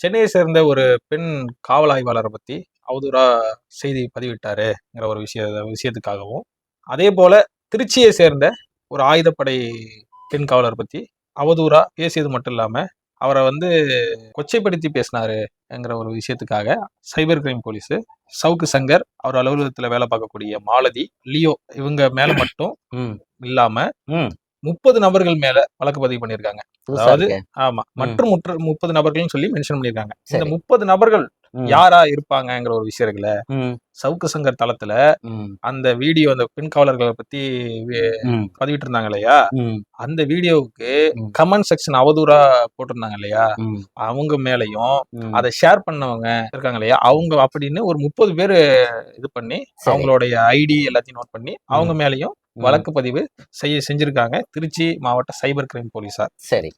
சென்னையை சேர்ந்த ஒரு பெண் காவல் ஆய்வாளரை பத்தி அவதூறா செய்தி பதிவிட்டாருங்கிற ஒரு விஷய விஷயத்துக்காகவும் அதே போல திருச்சியை சேர்ந்த ஒரு ஆயுதப்படை பெண் காவலர் பத்தி அவதூறா பேசியது மட்டும் இல்லாம அவரை வந்து கொச்சைப்படுத்தி பேசினாருங்கிற ஒரு விஷயத்துக்காக cyber crime police Savukku Shankar அவர் அலுவலகத்துல வேலை பார்க்கக்கூடிய மாலதி லியோ இவங்க மேல மட்டும் ம். இல்லாம ம். முப்பது நபர்கள் மேல வழக்கு பதிவு பண்ணியிருக்காங்க அதாவது. ஆமா மற்றும் முற்று முப்பது நபர்கள்னு சொல்லி மென்ஷன் பண்ணியிருக்காங்க இந்த. முப்பது நபர்கள். யாரா இருப்பாங்கங்கிற ஒரு விஷயம் இருக்குல்ல ம், சவுக்கு சங்கர் தளத்துல அந்த வீடியோ அந்த பெண் காவலர்களை பத்தி பதிவிட்டு இருந்தாங்க இல்லையா அந்த வீடியோவுக்கு. கமெண்ட் செக்ஷன் அவதூறா போட்டிருந்தாங்க இல்லையா அவங்க மேலயும். அதை ஷேர் பண்ணவங்க இருக்காங்க இல்லையா அவங்க அப்படின்னு ஒரு முப்பது பேர் இது பண்ணி. அவங்களுடைய ஐடி எல்லாத்தையும் நோட் பண்ணி அவங்க மேலயும். வழக்கு பதிவு செய்ய செஞ்சிருக்காங்க. திருச்சி மாவட்ட சைபர் கிரைம் போலீசார் சரி.